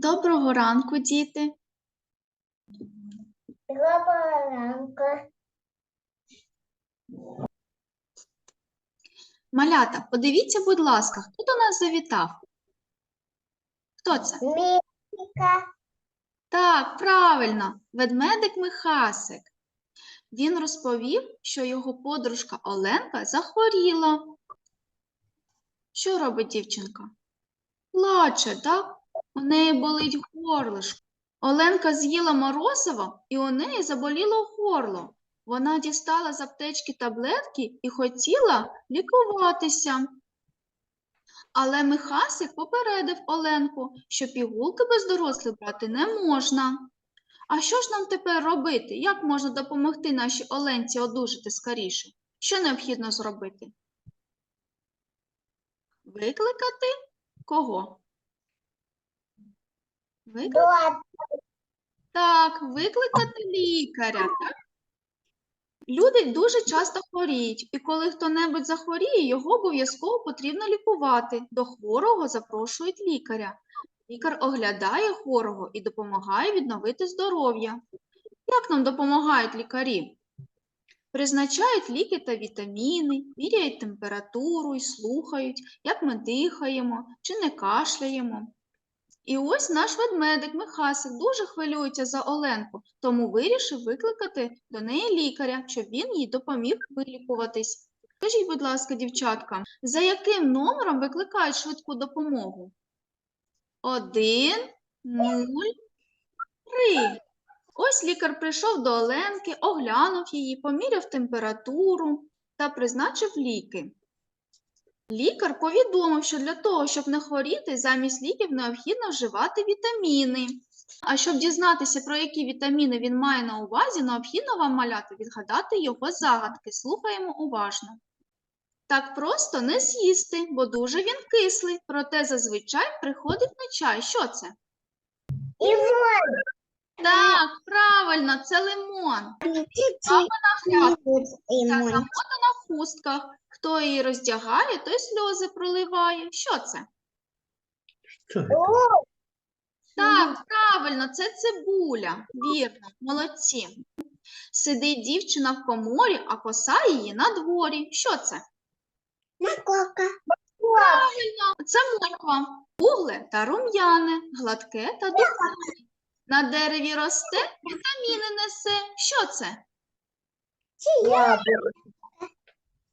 Доброго ранку, діти. Доброго ранку. Малята, подивіться, будь ласка, хто до нас завітав? Хто це? Міка. Так, правильно, ведмедик Михасик. Він розповів, що його подружка Оленка захворіла. Що робить дівчинка? Плаче, так? У неї болить горлишко. Оленка з'їла морозиво, і у неї заболіло горло. Вона дістала з аптечки таблетки і хотіла лікуватися. Але Михасик попередив Оленку, що пігулки без дорослих брати не можна. А що ж нам тепер робити? Як можна допомогти нашій Оленці одужати скоріше? Що необхідно зробити? Викликати кого? Викликати? Так, викликати лікаря. Так? Люди дуже часто хворіють, і коли хто-небудь захворіє, його обов'язково потрібно лікувати. До хворого запрошують лікаря. Лікар оглядає хворого і допомагає відновити здоров'я. Як нам допомагають лікарі? Призначають ліки та вітаміни, міряють температуру і слухають, як ми дихаємо чи не кашляємо. І ось наш ведмедик Михасик дуже хвилюється за Оленку, тому вирішив викликати до неї лікаря, щоб він їй допоміг вилікуватись. Скажіть, будь ласка, дівчатка, за яким номером викликають швидку допомогу? Один, нуль, три. Ось лікар прийшов до Оленки, оглянув її, поміряв температуру та призначив ліки. Лікар повідомив, що для того, щоб не хворіти, замість ліків необхідно вживати вітаміни. А щоб дізнатися, про які вітаміни він має на увазі, необхідно вам маляти відгадати його загадки. Слухаємо уважно. Так просто не з'їсти, бо дуже він кислий, проте зазвичай приходить на чай. Що це? Іван. Так, правильно, це лимон. Ця Іван. замота на хустках. Хто її роздягає, той сльози проливає. Що це? Що це? Так, правильно, це цибуля. Вірно, молодці. Сидить дівчина в коморі, а коса її на дворі. Що це? Макока. Правильно, це морква. Кругле та рум'яне, гладке та духане. На дереві росте, вітаміни несе. Що це? Яблуко.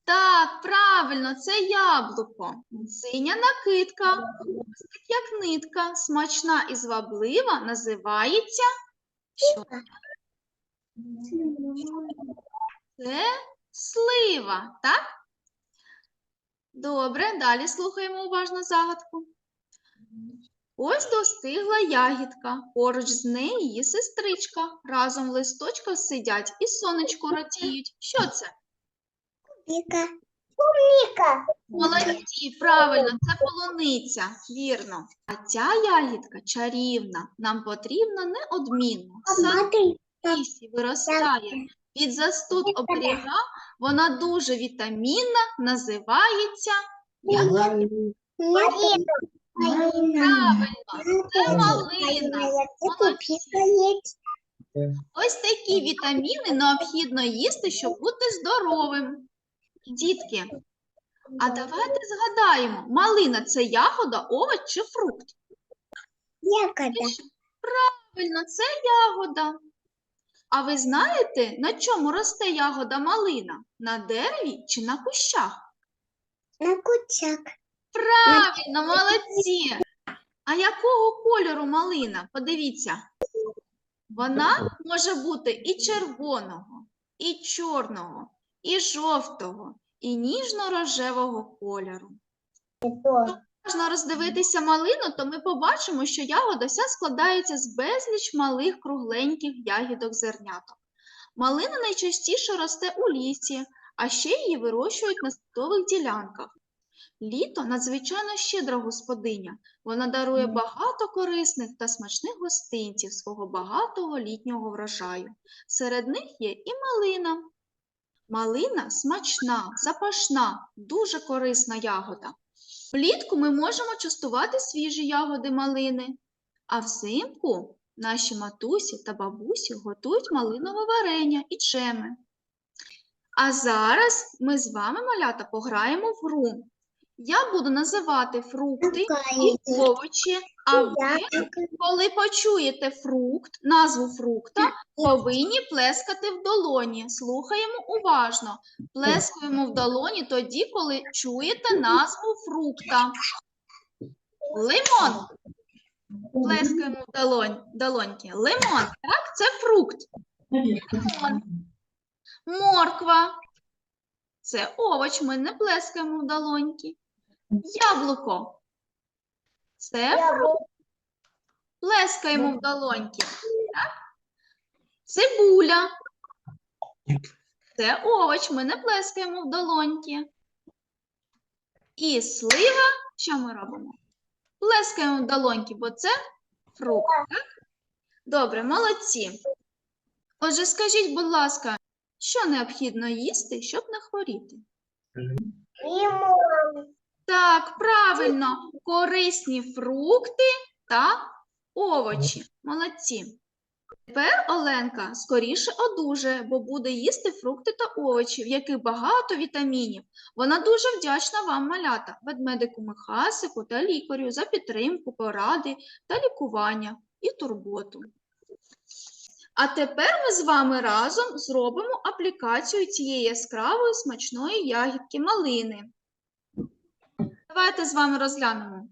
Так, правильно, це яблуко. Синя накидка, хвостик як нитка, смачна і зваблива, називається що? Це слива, так? Добре, далі слухаємо уважно загадку. Ось достигла ягідка, поруч з нею її сестричка. Разом в листочках сидять і сонечко радіють. Що це? Віка. Умніка. Молодці, правильно, це полуниця, вірно. А ця ягідка чарівна, нам потрібна неодмінно. В лісі виростає, від застуд оберіга, вона дуже вітамінна, називається як? Марина. Правильно, це малина. Ось такі вітаміни необхідно їсти, щоб бути здоровим. Дітки, а давайте згадаємо, малина це ягода, овоч чи фрукт? Ягода. Правильно, це ягода. А ви знаєте, на чому росте ягода малина? На дереві чи на кущах? На кучак. Правильно, молодці. А якого кольору малина? Подивіться. Вона може бути і червоного, і чорного, і жовтого, і ніжно-рожевого кольору. Можна роздивитися малину, то ми побачимо, що ягода вся складається з безліч малих кругленьких ягідок зерняток. Малина найчастіше росте у лісі, а ще її вирощують на садових ділянках. Літо надзвичайно щедра господиня. Вона дарує багато корисних та смачних гостинців свого багатого літнього врожаю. Серед них є і малина. Малина смачна, запашна, дуже корисна ягода. Влітку ми можемо частувати свіжі ягоди малини. А взимку наші матусі та бабусі готують малинове варення і чеми. А зараз ми з вами, малята, пограємо в гру. Я буду називати фрукти і овочі, а ви коли почуєте фрукт, назву фрукта, повинні плескати в долоні. Слухаємо уважно. Плескаємо в долоні тоді, коли чуєте назву фрукта. Лимон. Плескаємо в долонь, долоньки. Лимон, так, це фрукт. Лимон. Морква. Це овоч, ми не плескаємо в долоньки. Яблуко. Це фрукт. Плескаємо в долоньки. Так? Цибуля. Це овоч, ми не плескаємо в долоньки. І слива, що ми робимо? Плескаємо в долоньки, бо це фрукт. Так? Добре, молодці. Отже, скажіть, будь ласка, що необхідно їсти, щоб не хворіти? Лимон. Так, правильно, корисні фрукти та овочі. Молодці. Тепер Оленка скоріше одужає, бо буде їсти фрукти та овочі, в яких багато вітамінів. Вона дуже вдячна вам, малята, ведмедику Михасику та лікарю за підтримку, поради та лікування і турботу. А тепер ми з вами разом зробимо аплікацію цієї яскравої смачної ягідки малини. Давайте з вами розглянемо,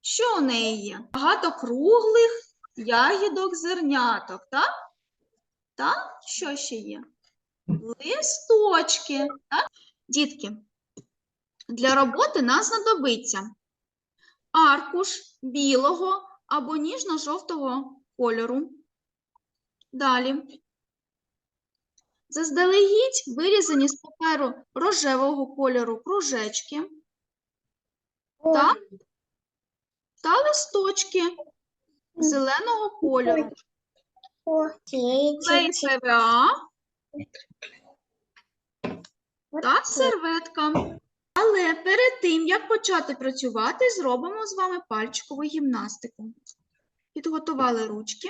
що у неї є. Багато круглих ягідок зерняток, так? Так? Що ще є? Листочки, так? Дітки, для роботи нас знадобиться аркуш білого або ніжно-жовтого кольору. Далі. Заздалегідь вирізані з паперу рожевого кольору кружечки та, та листочки зеленого кольору. Клей ПВА та серветка. Але перед тим, як почати працювати, зробимо з вами пальчикову гімнастику. Підготували ручки.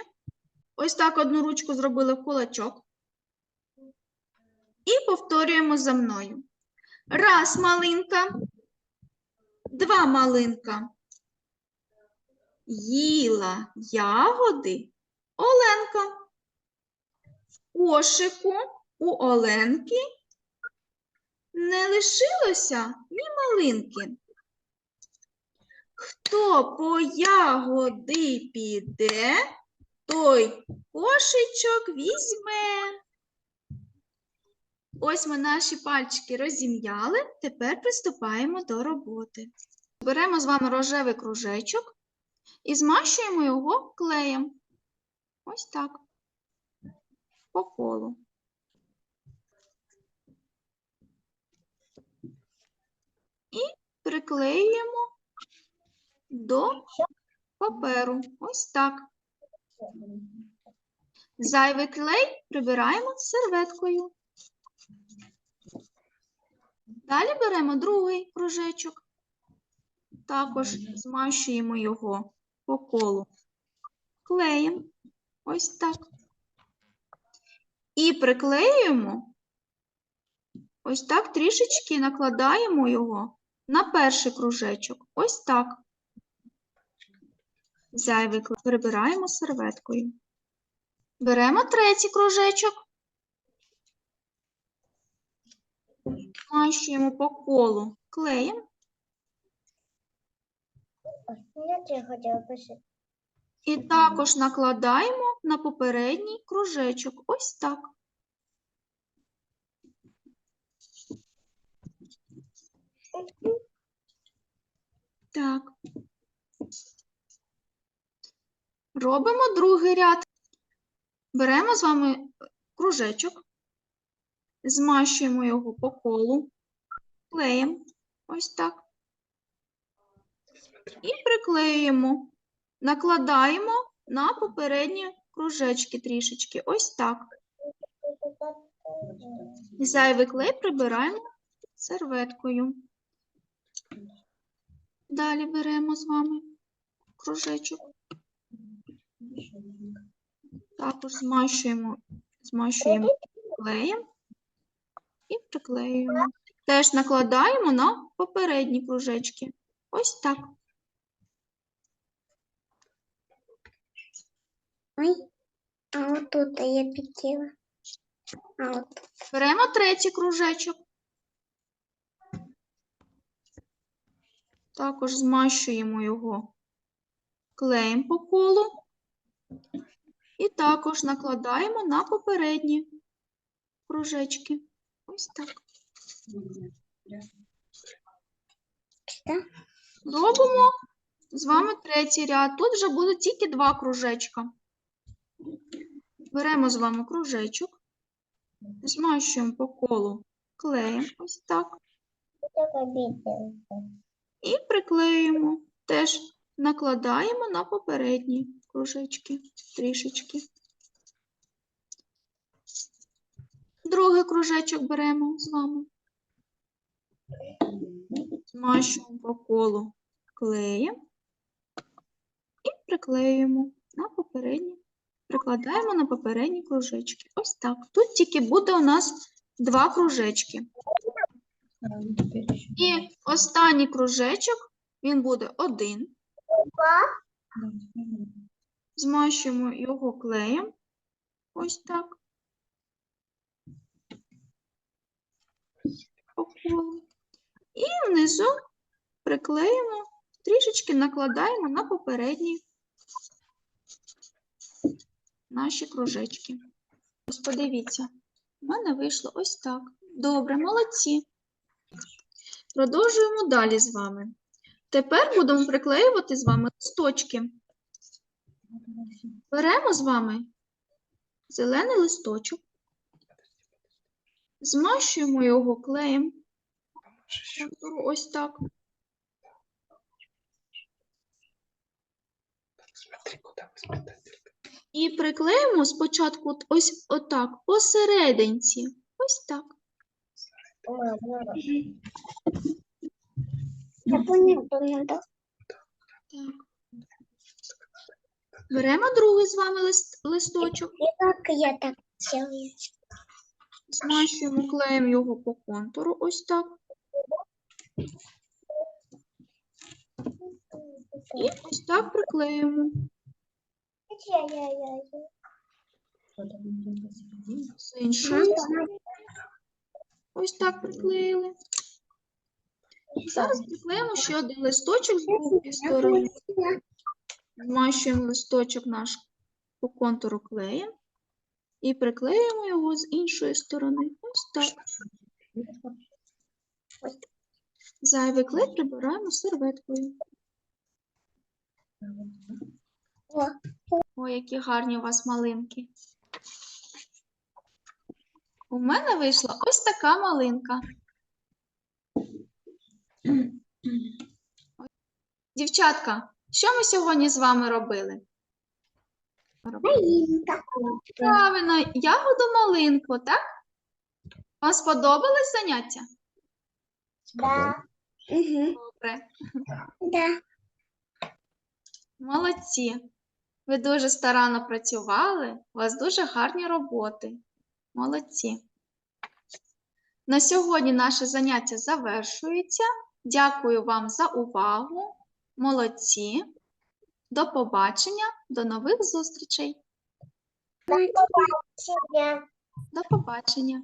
Ось так одну ручку зробили в кулачок. І повторюємо за мною. Раз малинка, два малинка. Їла ягоди Оленка. В кошику у Оленки не лишилося ні малинки. Хто по ягоди піде, той кошечок візьме. Ось ми наші пальчики розім'яли, тепер приступаємо до роботи. Беремо з вами рожевий кружечок і змащуємо його клеєм. Ось так. По колу. І приклеюємо до паперу. Ось так. Зайвий клей прибираємо серветкою. Далі беремо другий кружечок. Також змащуємо його по колу клеєм. Ось так. І приклеюємо, ось так трішечки накладаємо його на перший кружечок. Ось так. Зайвий прибираємо серветкою. Беремо третій кружечок. Змащуємо по колу клеєм. Я хотела писать. І також накладаємо на попередній кружечок. Ось так. Так. Робимо другий ряд. Беремо з вами кружечок, змащуємо його по колу, клеєм. Ось так. І приклеюємо. Накладаємо на попередні кружечки трішечки. Ось так. Зайвий клей прибираємо серветкою. Далі беремо з вами кружечок. Також змащуємо, змащуємо клеєм і приклеюємо. Теж накладаємо на попередні кружечки. Ось так. Ой, а вот тут я пекила. А вот Беремо третій кружечок. Також змащуємо його клеєм по колу. І також накладаємо на попередні кружечки. Ось так. Робимо з вами третій ряд. Тут вже буде тільки два кружечка. Беремо з вами кружечок, змащуємо по колу клеєм, ось так. І приклеюємо. Теж накладаємо на попередні кружечки трішечки. Другий кружечок беремо з вами. Змащуємо по колу клеєм і приклеюємо на попередні. Прикладаємо на попередні кружечки. Ось так. Тут тільки буде у нас два кружечки. І останній кружечок, він буде один. Змащуємо його клеєм. Ось так. По. І внизу приклеїмо, трішечки накладаємо на попередні наші кружечки. Ось подивіться, у мене вийшло ось так. Добре, молодці. Продовжуємо далі з вами. Тепер будемо приклеювати з вами листочки. Беремо з вами зелений листочок, змащуємо його клеєм. Ось так. І приклеїмо спочатку ось отак, посерединці. Ось так. Я так. Беремо другий з вами лист, листочок, И как я так? Змащуємо клеєм його по контуру. Ось так. І ось так приклеїмо. З іншої Ось так приклеїли. Зараз приклеїмо ще один листочок з другої сторони. Змащуємо листочок наш по контуру клеєм і приклеїмо його з іншої сторони. Ось так. Зайвий клей прибираємо серветкою. О, які гарні у вас малинки. У мене вийшла ось така малинка. Дівчатка, що ми сьогодні з вами робили? Малинка. Правильно, ягоду малинку, так? Вам сподобались заняття? Да. Угу. Добре, Да. молодці. Ви дуже старанно працювали, у вас дуже гарні роботи. Молодці. На сьогодні наше заняття завершується. Дякую вам за увагу. Молодці. До побачення, до нових зустрічей. До побачення. До побачення.